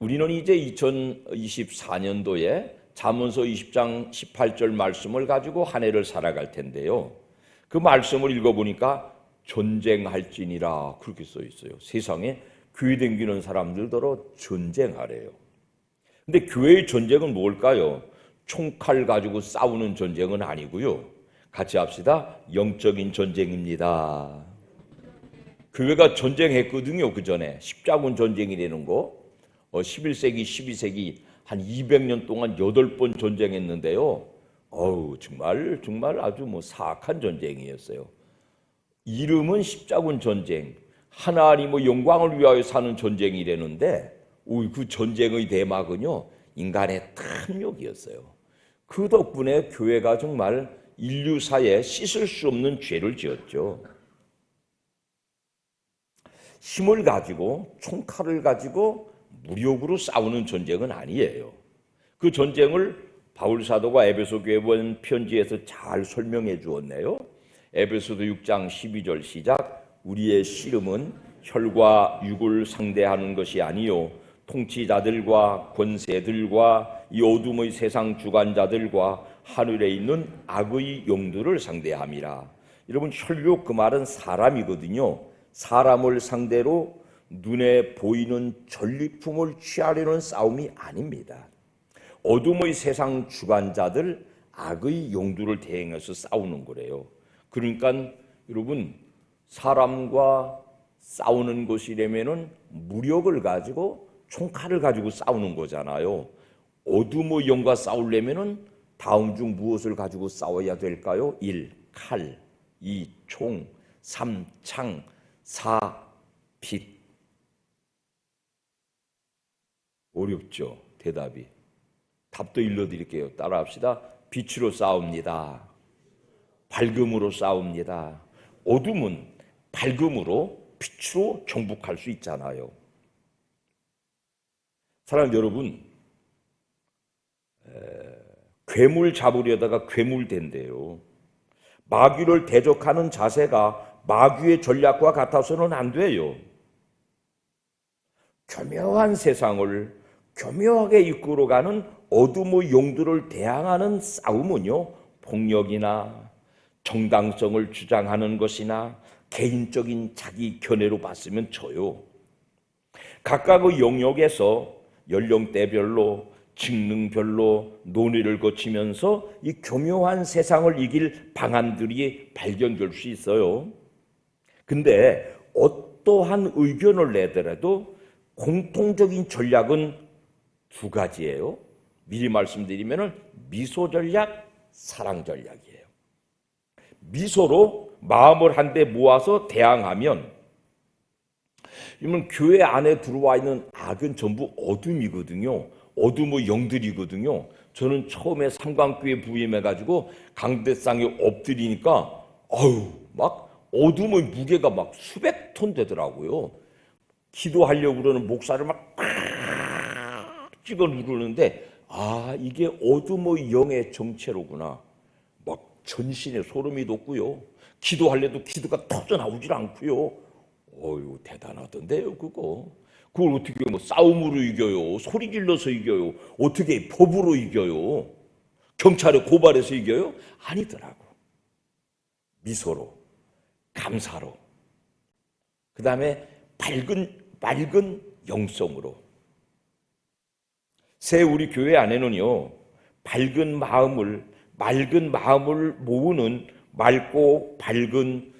우리는 이제 2024년도에 잠언서 20장 18절 말씀을 가지고 한 해를 살아갈 텐데요. 그 말씀을 읽어보니까 전쟁할지니라 그렇게 써 있어요. 세상에 교회 댕기는 사람들더러 전쟁하래요. 근데 교회의 전쟁은 뭘까요? 총칼 가지고 싸우는 전쟁은 아니고요. 같이 합시다. 영적인 전쟁입니다. 교회가 전쟁했거든요. 그 전에 십자군 전쟁이라는 거. 어, 11세기, 12세기 한 200년 동안 8번 전쟁했는데요. 어우, 정말 정말 아주 뭐 사악한 전쟁이었어요. 이름은 십자군 전쟁. 하나님의 영광을 위하여 사는 전쟁이라는데 그 전쟁의 대막은요. 인간의 탐욕이었어요. 그 덕분에 교회가 정말 인류사에 씻을 수 없는 죄를 지었죠. 힘을 가지고 총칼을 가지고 무력으로 싸우는 전쟁은 아니에요. 그 전쟁을 바울 사도가 에베소 교회 본 편지에서 잘 설명해 주었네요. 에베소도 6장 12절 시작 우리의 씨름은 혈과 육을 상대하는 것이 아니요 통치자들과 권세들과 이 어둠의 세상 주관자들과 하늘에 있는 악의 용들을 상대함이라. 여러분 혈육 그 말은 사람이거든요. 사람을 상대로 눈에 보이는 전리품을 취하려는 싸움이 아닙니다. 어둠의 세상 주관자들 악의 용도를 대행해서 싸우는 거래요. 그러니까 여러분 사람과 싸우는 것이라면은 무력을 가지고 총칼을 가지고 싸우는 거잖아요. 어둠의 영과 싸우려면은 다음 중 무엇을 가지고 싸워야 될까요? 1. 칼 2. 총 3. 창 4. 빛 어렵죠. 대답이. 답도 일러드릴게요. 따라합시다. 빛으로 싸웁니다. 밝음으로 싸웁니다. 어둠은 밝음으로 빛으로 정복할 수 있잖아요. 사랑 여러분, 에, 괴물 잡으려다가 괴물 된대요. 마귀를 대적하는 자세가 마귀의 전략과 같아서는 안 돼요. 교묘한 세상을 교묘하게 이끌어가는 어둠의 용도를 대항하는 싸움은요, 폭력이나 정당성을 주장하는 것이나 개인적인 자기 견해로 봤으면 져요. 각각의 영역에서 연령대별로 직능별로 논의를 거치면서 이 교묘한 세상을 이길 방안들이 발견될 수 있어요. 근데 어떠한 의견을 내더라도 공통적인 전략은 두 가지예요. 미리 말씀드리면은 미소 전략, 사랑 전략이에요. 미소로 마음을 한데 모아서 대항하면 이러면 교회 안에 들어와 있는 악은 전부 어둠이거든요. 어둠의 영들이거든요. 저는 처음에 삼광교회 부임해 가지고 강대상에 엎드리니까 아유 막 어둠의 무게가 막 수백 톤 되더라고요. 기도하려고 그러는 목사를 막 찍어 누르는데 아 이게 어둠의 영의 정체로구나. 막 전신에 소름이 돋고요. 기도할래도 기도가 터져 나오질 않고요. 어유 대단하던데요 그거. 그걸 어떻게 뭐 싸움으로 이겨요? 소리 질러서 이겨요? 어떻게 법으로 이겨요? 경찰에 고발해서 이겨요? 아니더라고. 미소로, 감사로, 그 다음에 밝은 맑은 영성으로. 새 우리 교회 안에는요 밝은 마음을 맑은 마음을 모으는 맑고 밝은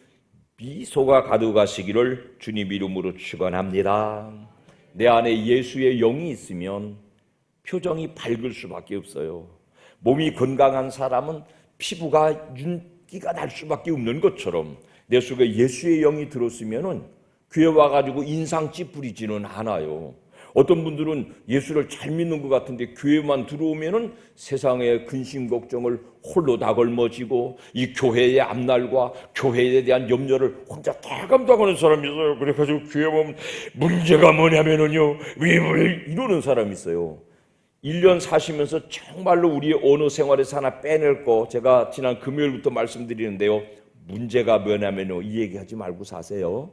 미소가 가득하시기를 주님 이름으로 축원합니다. 내 안에 예수의 영이 있으면 표정이 밝을 수밖에 없어요. 몸이 건강한 사람은 피부가 윤기가 날 수밖에 없는 것처럼 내 속에 예수의 영이 들었으면은 교회 와가지고 인상 찌푸리지는 않아요. 어떤 분들은 예수를 잘 믿는 것 같은데 교회만 들어오면은 세상의 근심 걱정을 홀로 다 걸머지고 이 교회의 앞날과 교회에 대한 염려를 혼자 다 감당하는 사람이 있어요. 그래가지고 교회 보면 문제가 뭐냐면은요, 왜, 왜 이러는 사람이 있어요. 1년 사시면서 정말로 우리의 언어 생활에서 하나 빼낼 거 제가 지난 금요일부터 말씀드리는데요. 문제가 뭐냐면요. 이 얘기하지 말고 사세요.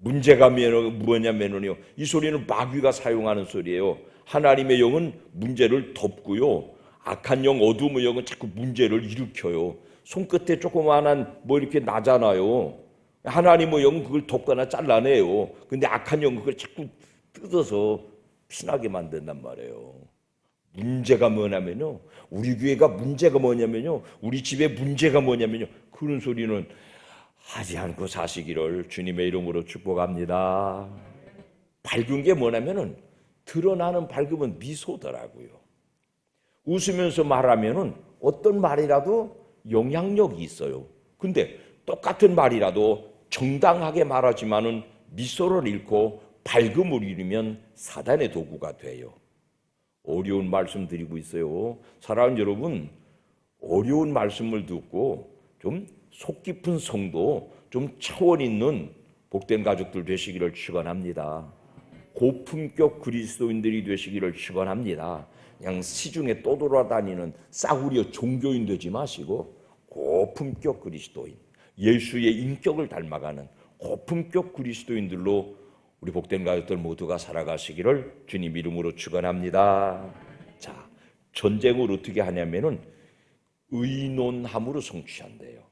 문제가 뭐냐면요. 이 소리는 마귀가 사용하는 소리예요. 하나님의 영은 문제를 덮고요. 악한 영, 어둠의 영은 자꾸 문제를 일으켜요. 손끝에 조그마한 뭐 이렇게 나잖아요. 하나님의 영은 그걸 덮거나 잘라내요. 근데 악한 영은 그걸 자꾸 뜯어서 피나게 만든단 말이에요. 문제가 뭐냐면요. 우리 교회가 문제가 뭐냐면요. 우리 집에 문제가 뭐냐면요. 그런 소리는 하지 않고 사시기를 주님의 이름으로 축복합니다. 밝은 게 뭐냐면은 드러나는 밝음은 미소더라고요. 웃으면서 말하면은 어떤 말이라도 영향력이 있어요. 근데 똑같은 말이라도 정당하게 말하지만은 미소를 잃고 밝음을 잃으면 사단의 도구가 돼요. 어려운 말씀 드리고 있어요. 사랑하는 여러분, 어려운 말씀을 듣고 좀 속 깊은 성도, 좀 차원 있는 복된 가족들 되시기를 축원합니다. 고품격 그리스도인들이 되시기를 축원합니다. 그냥 시중에 떠돌아다니는 싸구려 종교인 되지 마시고 고품격 그리스도인, 예수의 인격을 닮아가는 고품격 그리스도인들로 우리 복된 가족들 모두가 살아가시기를 주님 이름으로 축원합니다. 자, 전쟁을 어떻게 하냐면은 의논함으로 성취한대요.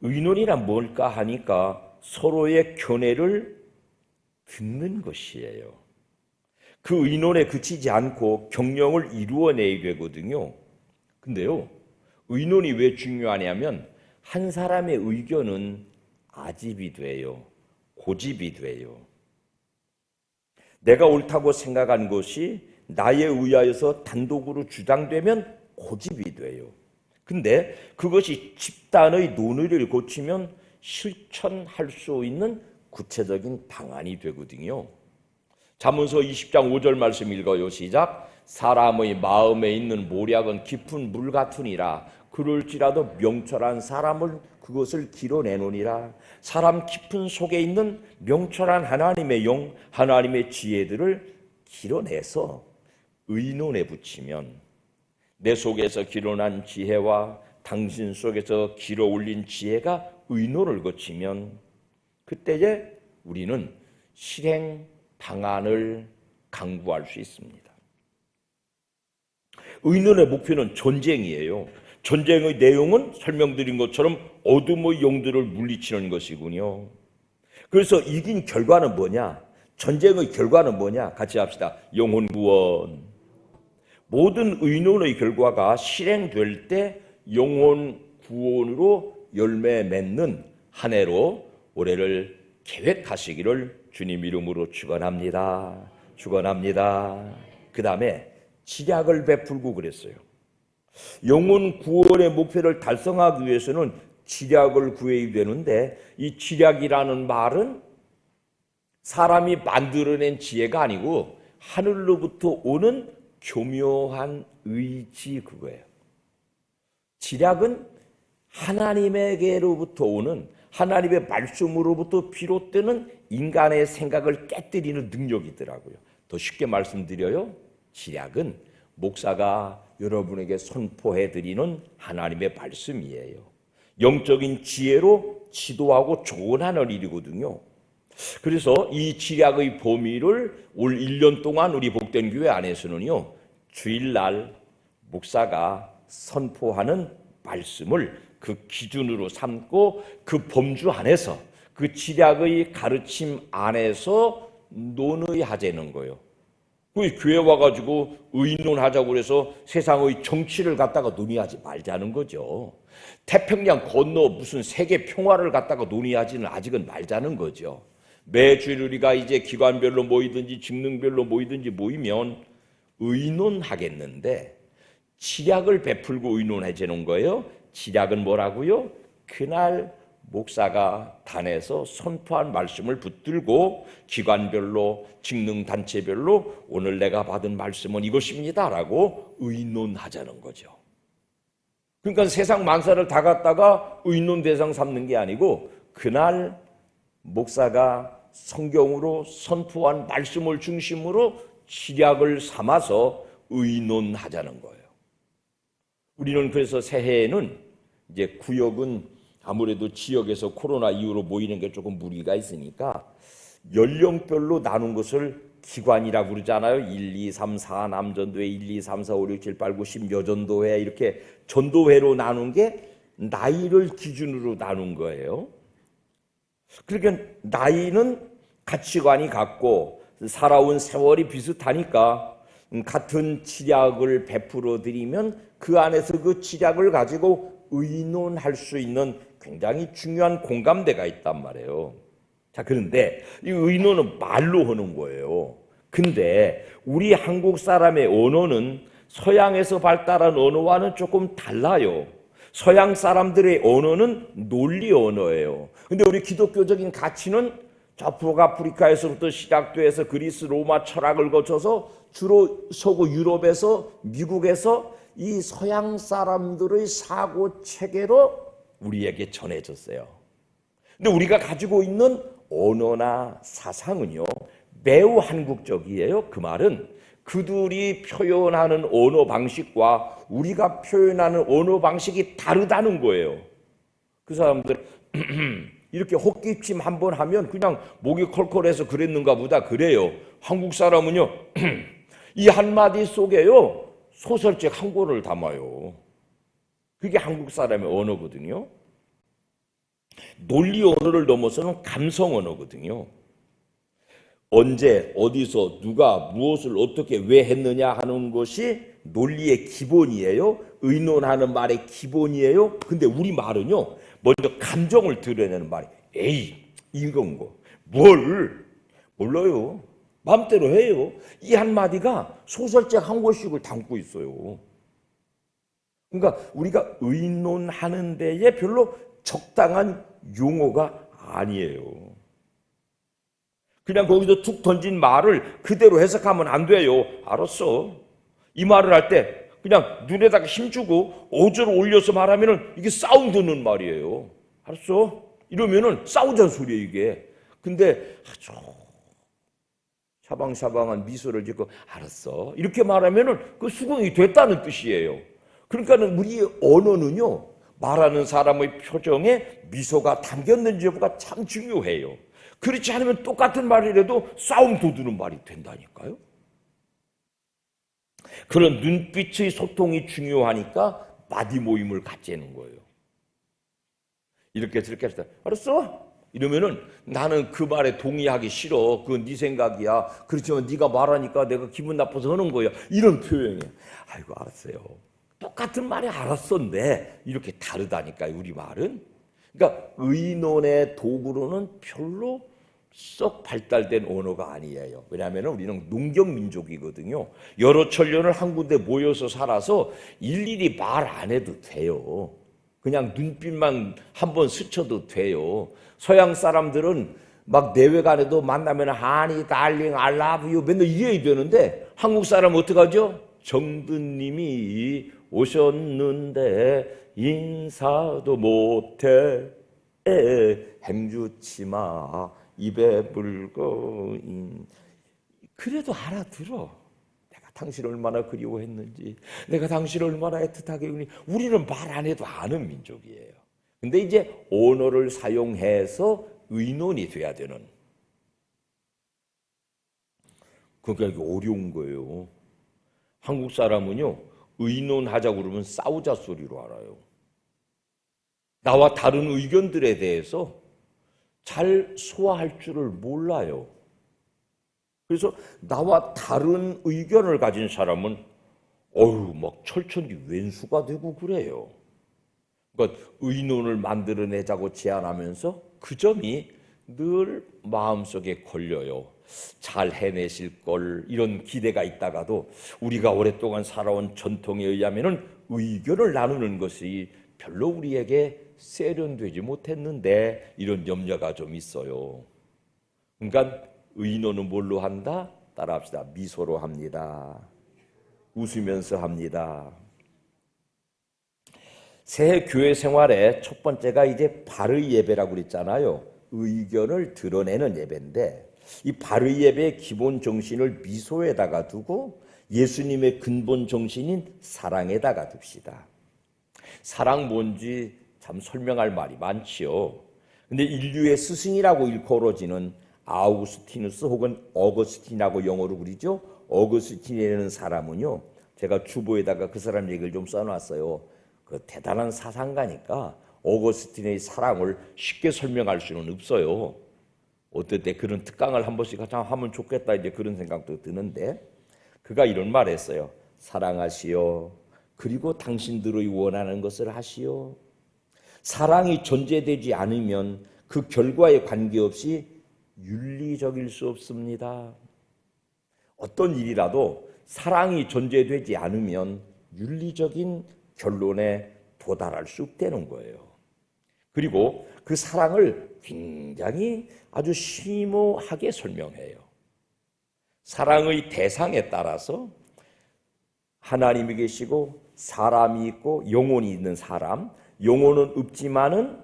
의논이란 뭘까 하니까 서로의 견해를 듣는 것이에요. 그 의논에 그치지 않고 경영을 이루어내야 되거든요. 근데요, 의논이 왜 중요하냐면 한 사람의 의견은 아집이 돼요. 고집이 돼요. 내가 옳다고 생각한 것이 나에 의하여서 단독으로 주장되면 고집이 돼요. 근데 그것이 집단의 논의를 고치면 실천할 수 있는 구체적인 방안이 되거든요. 잠언서 20장 5절 말씀 읽어요. 시작. 사람의 마음에 있는 모략은 깊은 물 같으니라. 그럴지라도 명철한 사람을 그것을 길어내노니라. 사람 깊은 속에 있는 명철한 하나님의 영, 하나님의 지혜들을 길어내서 의논에 붙이면 내 속에서 길어난 지혜와 당신 속에서 길어 올린 지혜가 의논을 거치면 그때에 우리는 실행 방안을 강구할 수 있습니다. 의논의 목표는 전쟁이에요. 전쟁의 내용은 설명드린 것처럼 어둠의 용들을 물리치는 것이군요. 그래서 이긴 결과는 뭐냐? 전쟁의 결과는 뭐냐? 같이 합시다. 영혼 구원. 모든 의논의 결과가 실행될 때 영혼 구원으로 열매 맺는 한 해로 올해를 계획하시기를 주님 이름으로 축원합니다. 축원합니다. 그 다음에 지략을 베풀고 그랬어요. 영혼 구원의 목표를 달성하기 위해서는 지략을 구해야 되는데 이 지략이라는 말은 사람이 만들어낸 지혜가 아니고 하늘로부터 오는 교묘한 의지 그거예요. 지략은 하나님에게로부터 오는 하나님의 말씀으로부터 비롯되는 인간의 생각을 깨뜨리는 능력이더라고요. 더 쉽게 말씀드려요. 지략은 목사가 여러분에게 선포해 드리는 하나님의 말씀이에요. 영적인 지혜로 지도하고 조언하는 일이거든요. 그래서 이 지략의 범위를 올 1년 동안 우리 복된 교회 안에서는요. 주일날 목사가 선포하는 말씀을 그 기준으로 삼고 그 범주 안에서 그 지략의 가르침 안에서 논의하자는 거예요. 그 교회 와가지고 의논하자고 그래서 세상의 정치를 갖다가 논의하지 말자는 거죠. 태평양 건너 무슨 세계 평화를 갖다가 논의하지는 아직은 말자는 거죠. 매주일 우리가 이제 기관별로 모이든지 직능별로 모이든지 모이면 의논하겠는데 지략을 베풀고 의논해주는 거예요. 지략은 뭐라고요? 그날 목사가 단에서 선포한 말씀을 붙들고 기관별로 직능 단체별로 오늘 내가 받은 말씀은 이것입니다라고 의논하자는 거죠. 그러니까 세상 만사를 다 갖다가 의논 대상 삼는 게 아니고 그날 목사가 성경으로 선포한 말씀을 중심으로 지략을 삼아서 의논하자는 거예요. 우리는 그래서 새해에는 이제 구역은 아무래도 지역에서 코로나 이후로 모이는 게 조금 무리가 있으니까 연령별로 나눈 것을 기관이라고 그러잖아요. 1, 2, 3, 4 남전도회 1, 2, 3, 4, 5, 6, 7, 8, 9, 10 여전도회 이렇게 전도회로 나눈 게 나이를 기준으로 나눈 거예요. 그러니까 나이는 가치관이 같고 살아온 세월이 비슷하니까 같은 치약을 베풀어 드리면 그 안에서 그 치약을 가지고 의논할 수 있는 굉장히 중요한 공감대가 있단 말이에요. 자, 그런데 이 의논은 말로 하는 거예요. 근데 우리 한국 사람의 언어는 서양에서 발달한 언어와는 조금 달라요. 서양 사람들의 언어는 논리 언어예요. 근데 우리 기독교적인 가치는 저 북아프리카에서부터 시작돼서 그리스 로마 철학을 거쳐서 주로 서구 유럽에서 미국에서 이 서양 사람들의 사고 체계로 우리에게 전해졌어요. 근데 우리가 가지고 있는 언어나 사상은요 매우 한국적이에요. 그 말은 그들이 표현하는 언어 방식과 우리가 표현하는 언어 방식이 다르다는 거예요. 그 사람들 이렇게 헛기침 한 번 하면 그냥 목이 컬컬해서 그랬는가 보다 그래요. 한국 사람은요 이 한마디 속에요 소설책 한 권을 담아요. 그게 한국 사람의 언어거든요. 논리 언어를 넘어서는 감성 언어거든요. 언제, 어디서, 누가, 무엇을 어떻게, 왜 했느냐 하는 것이 논리의 기본이에요. 의논하는 말의 기본이에요. 근데 우리 말은요, 먼저 감정을 드러내는 말이, 에이, 이건 거. 뭘? 몰라요. 마음대로 해요. 이 한마디가 소설책 한 권씩을 담고 있어요. 그러니까 우리가 의논하는 데에 별로 적당한 용어가 아니에요. 그냥 거기서 툭 던진 말을 그대로 해석하면 안 돼요. 알았어. 이 말을 할 때 그냥 눈에다가 힘주고 어조를 올려서 말하면은 이게 사운드는 말이에요. 알았어? 이러면은 싸우자는 소리예요, 이게. 근데 아주 샤방샤방한 미소를 짓고 알았어. 이렇게 말하면은 그 수긍이 됐다는 뜻이에요. 그러니까는 우리의 언어는요. 말하는 사람의 표정에 미소가 담겼는지 여부가 참 중요해요. 그렇지 않으면 똑같은 말이라도 싸움 돋우는 말이 된다니까요. 그런 눈빛의 소통이 중요하니까 마디 모임을 갖자는 거예요. 이렇게 저렇게 할때 알았어? 이러면은 나는 그 말에 동의하기 싫어. 그건 네 생각이야. 그렇지만 네가 말하니까 내가 기분 나빠서 하는 거야. 이런 표현이에요. 아이고 알았어요. 똑같은 말이 알았었는데 이렇게 다르다니까요. 우리 말은. 그러니까 의논의 도구로는 별로 썩 발달된 언어가 아니에요. 왜냐하면 우리는 농경 민족이거든요. 여러 천년을 한 군데 모여서 살아서 일일이 말 안 해도 돼요. 그냥 눈빛만 한번 스쳐도 돼요. 서양 사람들은 막 내외간에도 만나면 하니 달링 알라브유 맨날 이래야 되는데 한국 사람 어떡하죠? 정든님이 오셨는데 인사도 못해 행주치마 입에 물고 그래도 알아들어. 내가 당신을 얼마나 그리워했는지, 내가 당신을 얼마나 애틋하게 우니 우리는 말 안 해도 아는 민족이에요. 근데 이제 언어를 사용해서 의논이 돼야 되는. 그게 어려운 거예요. 한국 사람은요, 의논하자 그러면 싸우자 소리로 알아요. 나와 다른 의견들에 대해서 잘 소화할 줄을 몰라요. 그래서 나와 다른 의견을 가진 사람은 어휴 막 철천지 왼수가 되고 그래요. 그러니까 의논을 만들어내자고 제안하면서 그 점이 늘 마음속에 걸려요. 잘 해내실 걸 이런 기대가 있다가도 우리가 오랫동안 살아온 전통에 의하면은 의견을 나누는 것이 별로 우리에게 세련되지 못했는데 이런 염려가 좀 있어요. 그러니까 의논은 뭘로 한다? 따라합시다. 미소로 합니다. 웃으면서 합니다. 새해 교회 생활의 첫 번째가 이제 발의 예배라고 그랬잖아요. 의견을 드러내는 예배인데 이 발의 예배의 기본 정신을 미소에다가 두고 예수님의 근본 정신인 사랑에다가 둡시다. 사랑 뭔지 참 설명할 말이 많지요. 근데 인류의 스승이라고 일컬어지는 아우구스티누스 혹은 어거스틴이라고 영어로 그리죠. 어거스틴이라는 사람은요. 제가 주보에다가 그 사람 얘기를 좀 써놨어요. 그 대단한 사상가니까 어거스틴의 사랑을 쉽게 설명할 수는 없어요. 어떨 때 그런 특강을 한 번씩 하면 좋겠다 이제 그런 생각도 드는데 그가 이런 말했어요. 사랑하시오. 그리고 당신들의 원하는 것을 하시오. 사랑이 존재되지 않으면 그 결과에 관계없이 윤리적일 수 없습니다. 어떤 일이라도 사랑이 존재되지 않으면 윤리적인 결론에 도달할 수 없다는 거예요. 그리고 그 사랑을 굉장히 아주 심오하게 설명해요. 사랑의 대상에 따라서 하나님이 계시고 사람이 있고 영혼이 있는 사람, 영혼은 없지만은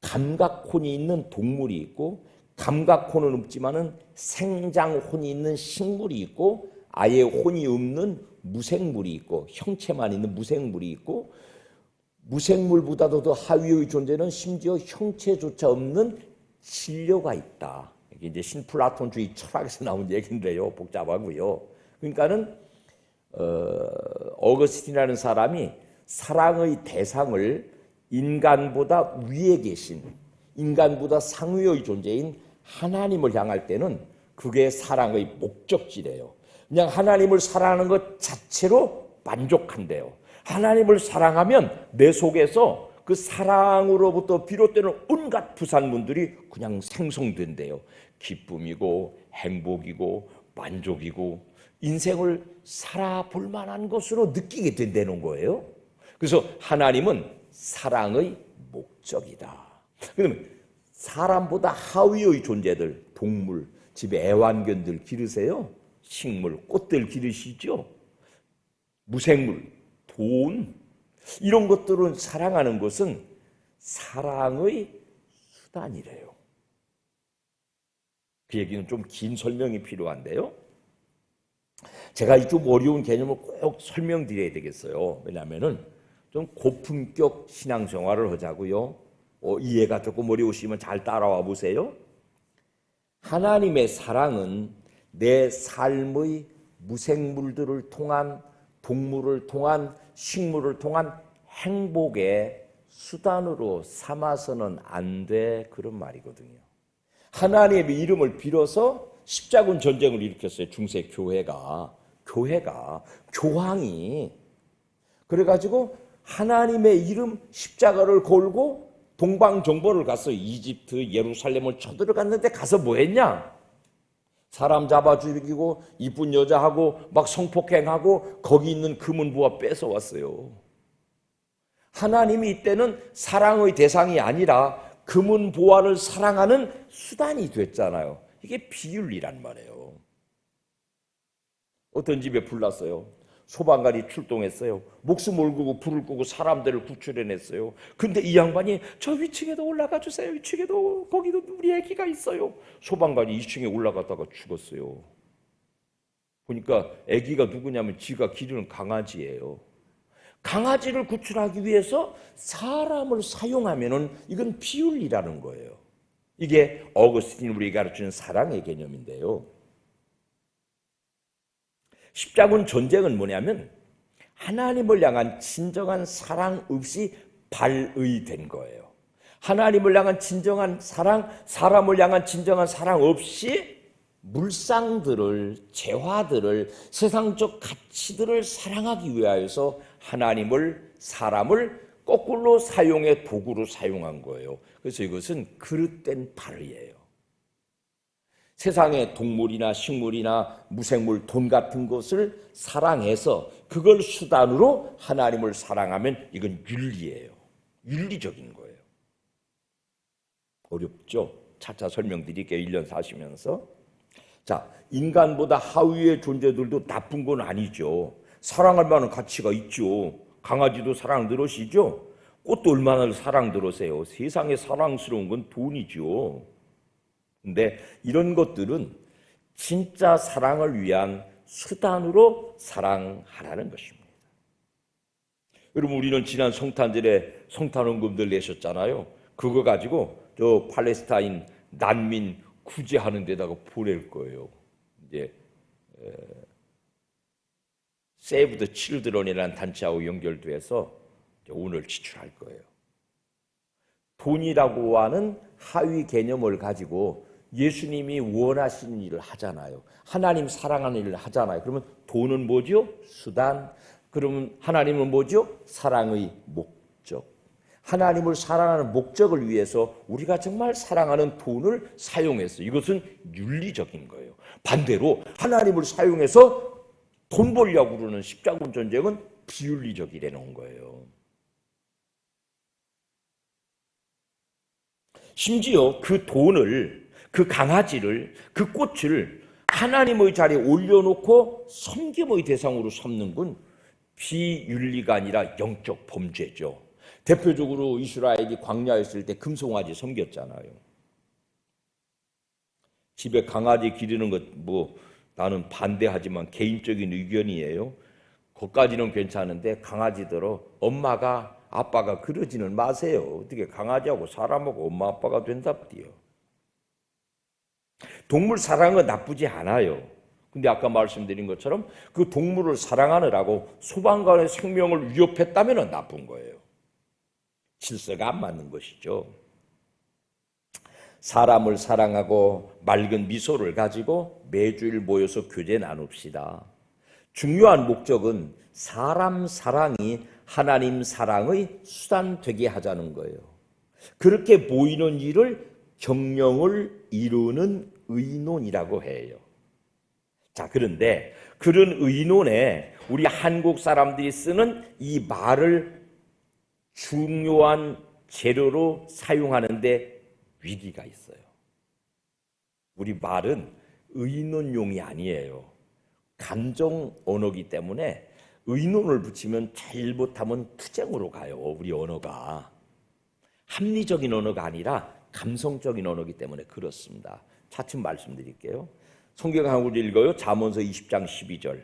감각혼이 있는 동물이 있고 감각혼은 없지만은 생장혼이 있는 식물이 있고 아예 혼이 없는 무생물이 있고 형체만 있는 무생물이 있고 무생물보다도 더 하위의 존재는 심지어 형체조차 없는 진료가 있다. 이게 이제 신플라톤주의 철학에서 나온 얘기인데요. 복잡하고요. 그러니까는 어, 어거스틴이라는 사람이 사랑의 대상을 인간보다 위에 계신 인간보다 상위의 존재인 하나님을 향할 때는 그게 사랑의 목적지래요. 그냥 하나님을 사랑하는 것 자체로 만족한대요. 하나님을 사랑하면 내 속에서 그 사랑으로부터 비롯되는 온갖 부산문들이 그냥 생성된대요. 기쁨이고 행복이고 만족이고 인생을 살아볼 만한 것으로 느끼게 된다는 거예요. 그래서 하나님은 사랑의 목적이다. 그러면 사람보다 하위의 존재들, 동물, 집에 애완견들 기르세요. 식물, 꽃들 기르시죠. 무생물, 돈 이런 것들은 사랑하는 것은 사랑의 수단이래요. 그 얘기는 좀 긴 설명이 필요한데요. 제가 이좀 어려운 개념을 꼭 설명드려야 되겠어요. 왜냐하면은 좀 고품격 신앙생활을 하자고요. 어, 이해가 조금 어려우시면 잘 따라와 보세요. 하나님의 사랑은 내 삶의 무생물들을 통한 동물을 통한 식물을 통한 행복의 수단으로 삼아서는 안 돼 그런 말이거든요. 하나님의 이름을 빌어서 십자군 전쟁을 일으켰어요. 중세 교회가 교회가 교황이 그래가지고 하나님의 이름 십자가를 걸고 동방 정보를 가서 이집트 예루살렘을 쳐들어갔는데 가서 뭐 했냐? 사람 잡아 죽이고 이쁜 여자하고 막 성폭행하고 거기 있는 금은 부와 뺏어 왔어요. 하나님이 이때는 사랑의 대상이 아니라 금은 보화를 사랑하는 수단이 됐잖아요. 이게 비윤리란 말이에요. 어떤 집에 불났어요. 소방관이 출동했어요. 목숨을 걸고 불을 끄고 사람들을 구출해냈어요. 근데 이 양반이 저 위층에도 올라가 주세요. 위층에도 거기도 우리 애기가 있어요. 소방관이 2층에 올라갔다가 죽었어요. 보니까 애기가 누구냐면 지가 기르는 강아지예요. 강아지를 구출하기 위해서 사람을 사용하면은 이건 비윤리라는 거예요. 이게 어거스틴이 우리가 가르치는 사랑의 개념인데요. 십자군 전쟁은 뭐냐면 하나님을 향한 진정한 사랑 없이 발의된 거예요. 하나님을 향한 진정한 사랑, 사람을 향한 진정한 사랑 없이 물상들을, 재화들을, 세상적 가치들을 사랑하기 위하여서 하나님을, 사람을 거꾸로 사용해 도구로 사용한 거예요. 그래서 이것은 그릇된 발의예요. 세상의 동물이나 식물이나 무생물, 돈 같은 것을 사랑해서 그걸 수단으로 하나님을 사랑하면 이건 윤리예요. 윤리적인 거예요. 어렵죠? 차차 설명드릴게요. 1년 사시면서. 자, 인간보다 하위의 존재들도 나쁜 건 아니죠. 사랑할 만한 가치가 있죠. 강아지도 사랑 들으시죠? 꽃도 얼마나 사랑 들으세요. 세상에 사랑스러운 건 돈이죠. 근데 이런 것들은 진짜 사랑을 위한 수단으로 사랑하라는 것입니다. 여러분 우리는 지난 성탄절에 성탄원금들 내셨잖아요. 그거 가지고 저 팔레스타인 난민 구제하는 데다가 보낼 거예요. 이제 세이브 더 칠드런이라는 단체하고 연결돼서 오늘 지출할 거예요. 돈이라고 하는 하위 개념을 가지고 예수님이 원하시는 일을 하잖아요. 하나님 사랑하는 일을 하잖아요. 그러면 돈은 뭐죠? 수단. 그러면 하나님은 뭐죠? 사랑의 목적. 하나님을 사랑하는 목적을 위해서 우리가 정말 사랑하는 돈을 사용해서 이것은 윤리적인 거예요. 반대로 하나님을 사용해서 돈 벌려고 그러는 십자군 전쟁은 비윤리적이라는 거예요. 심지어 그 돈을 그 강아지를 그 꽃을 하나님의 자리에 올려놓고 섬김의 대상으로 삼는 건 비윤리가 아니라 영적 범죄죠. 대표적으로 이스라엘이 광야였을 때 금송아지 섬겼잖아요. 집에 강아지 기르는 것 뭐 나는 반대하지만 개인적인 의견이에요. 거까지는 괜찮은데 강아지들어 엄마가 아빠가 그러지는 마세요. 어떻게 강아지하고 사람하고 엄마 아빠가 된답디요. 동물 사랑은 나쁘지 않아요. 근데 아까 말씀드린 것처럼 그 동물을 사랑하느라고 소방관의 생명을 위협했다면 나쁜 거예요. 질서가 안 맞는 것이죠. 사람을 사랑하고 맑은 미소를 가지고 매주일 모여서 교제 나눕시다. 중요한 목적은 사람 사랑이 하나님 사랑의 수단 되게 하자는 거예요. 그렇게 보이는 일을 경영을 이루는 의논이라고 해요. 자, 그런데 그런 의논에 우리 한국 사람들이 쓰는 이 말을 중요한 재료로 사용하는데 위기가 있어요. 우리 말은 의논용이 아니에요. 감정 언어기 때문에 의논을 붙이면 잘못하면 투쟁으로 가요. 우리 언어가. 합리적인 언어가 아니라 감성적인 언어기 때문에 그렇습니다. 차츰 말씀드릴게요. 성경 한 구절 읽어요. 잠언서 20장 12절.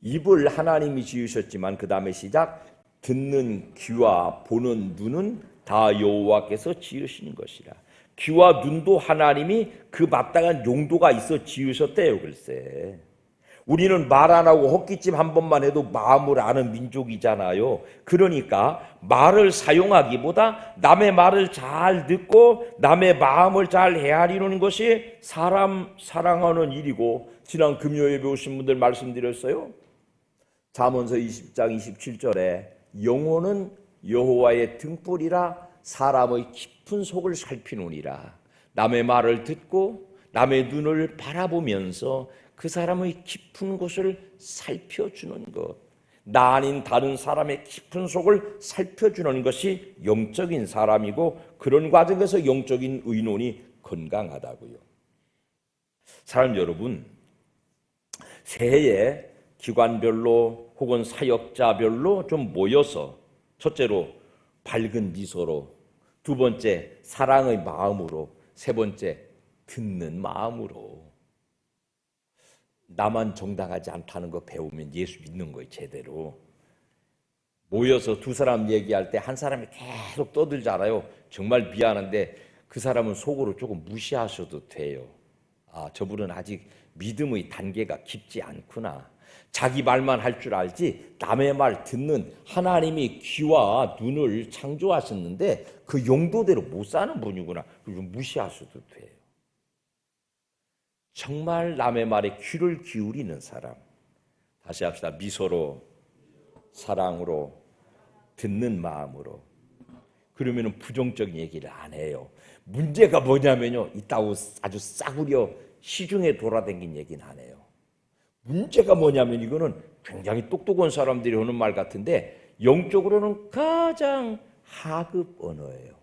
입을 하나님이 지으셨지만 그 다음에 시작 듣는 귀와 보는 눈은 다 여호와께서 지으신 것이라. 귀와 눈도 하나님이 그 마땅한 용도가 있어 지으셨대요, 글쎄. 우리는 말 안 하고 헛기침 한 번만 해도 마음을 아는 민족이잖아요. 그러니까 말을 사용하기보다 남의 말을 잘 듣고 남의 마음을 잘 헤아리는 것이 사람 사랑하는 일이고 지난 금요일에 배우신 분들 말씀드렸어요. 잠언서 20장 27절에 영혼은 여호와의 등불이라 사람의 깊은 속을 살피노니라. 남의 말을 듣고 남의 눈을 바라보면서 그 사람의 깊은 곳을 살펴주는 것. 나 아닌 다른 사람의 깊은 속을 살펴주는 것이 영적인 사람이고 그런 과정에서 영적인 의논이 건강하다고요. 사람 여러분, 새해에 기관별로 혹은 사역자별로 좀 모여서 첫째로 밝은 미소로 두 번째 사랑의 마음으로 세 번째 듣는 마음으로. 나만 정당하지 않다는 거 배우면 예수 믿는 거예요 제대로. 모여서 두 사람 얘기할 때 한 사람이 계속 떠들잖아요. 정말 미안한데 그 사람은 속으로 조금 무시하셔도 돼요. 아 저분은 아직 믿음의 단계가 깊지 않구나 자기 말만 할 줄 알지 남의 말 듣는 하나님이 귀와 눈을 창조하셨는데 그 용도대로 못 사는 분이구나. 좀 무시하셔도 돼요. 정말 남의 말에 귀를 기울이는 사람. 다시 합시다. 미소로, 사랑으로, 듣는 마음으로. 그러면은 부정적인 얘기를 안 해요. 문제가 뭐냐면요. 이따고 아주 싸구려 시중에 돌아다닌 얘기는 안 해요. 문제가 뭐냐면 이거는 굉장히 똑똑한 사람들이 하는 말 같은데 영적으로는 가장 하급 언어예요.